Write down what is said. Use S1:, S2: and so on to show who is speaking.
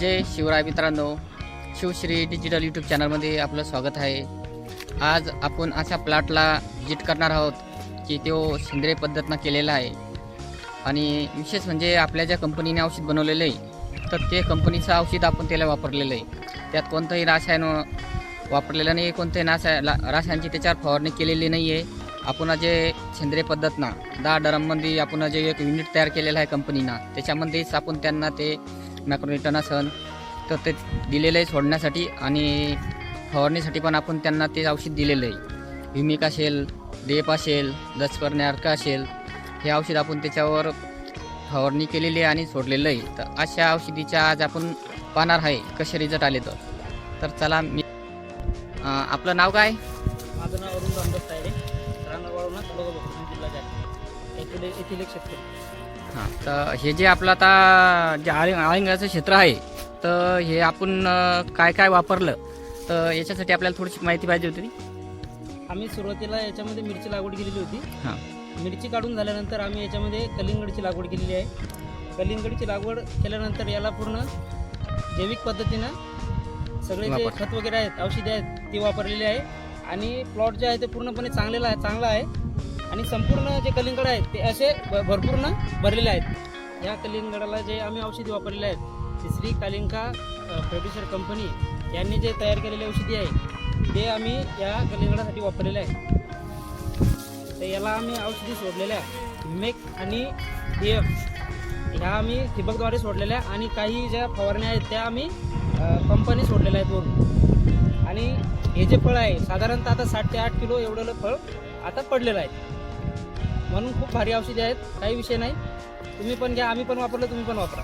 S1: जय शिवराय मित्रांनो. Shivashree digital YouTube चॅनलमध्ये आपलं स्वागत आहे. आज आपण अशा प्लॉटला विजिट करणार आहोत की तो सेंद्रिय पद्धतीनं केलेला आहे. आणि विशेष म्हणजे आपल्या ज्या कंपनीने औषध बनवलेलं आहे तर ते कंपनीचं औषध आपण त्याला वापरलेलं आहे. त्यात कोणतंही रासायन वापरलेलं नाही कोणतंही नासा ला- रासायनची त्याच्यावर फवारणी केलेली नाही आहे आपण जे सेंद्रिय पद्धतनं दहा डरममध्ये आपण जे एक युनिट तयार केलेलं आहे कंपनीनं त्याच्यामध्येच आपण त्यांना ते रिटर्न असन तर ते दिलेलं आहे सोडण्यासाठी आणि फवारणीसाठी पण आपण त्यांना ते औषध दिलेलं आहे भूमिक असेल डेप असेल दसपर्ण्यार्क असेल हे औषध आपण त्याच्यावर फवारणी केलेली आहे आणि सोडलेलं आहे तर अशा औषधीच्या आज आपण पाहणार आहे कसे रिझल्ट आले तर. तर चला मी आपलं नाव काय?
S2: माझं नाव अरुण रामदास तायडे राहणार जिल्हा जालना. येथील येथील एक शेतकरी.
S1: हां तर हे जे आपलं आता जे आळी आळिंगाचं क्षेत्र आहे तर हे आपण अं, काय काय वापरलं? तर याच्यासाठी आपल्याला थोडीशी माहिती पाहिजे होती.
S2: आम्ही सुरुवातीला याच्यामध्ये मिरची लागवड केलेली होती.
S1: हां.
S2: मिरची काढून झाल्यानंतर आम्ही याच्यामध्ये कलिंगडची लागवड केलेली आहे. कलिंगडची लागवड केल्यानंतर याला पूर्ण जैविक पद्धतीनं सगळे जे
S1: वापर.
S2: खत वगैरे आहेत औषधे आहेत ती वापरलेली आहे. आणि प्लॉट जे आहे ते पूर्णपणे चांगलेला आहे चांगला आहे. आणि संपूर्ण जे कलिंगड आहेत ते असे भरपूर भरपूर्ण भरलेले आहेत. या कलिंगडाला जे आम्ही औषधी वापरलेले आहेत ते श्री कालिंका प्रोड्युसर कंपनी यांनी जे तयार केलेले औषधी आहे ते आम्ही या कलिंगडासाठी वापरलेले आहे. तर याला आम्ही औषधी सोडलेल्या आहे मेक आणि एफ ह्या आम्ही ठिबकद्वारे सोडलेल्या आहे आणि काही ज्या फवारण्या आहेत त्या आम्ही कंपनी सोडलेल्या आहेत वरून. आणि हे जे फळ आहे साधारणतः आता साठ ते आठ किलो एवढं फळ आता पडलेलं आहे. म्हणून खूप भारी औषधी आहेत. काही विषय नाही. तुम्ही पण घ्या आम्ही पण वापरलं तुम्ही पण वापरा.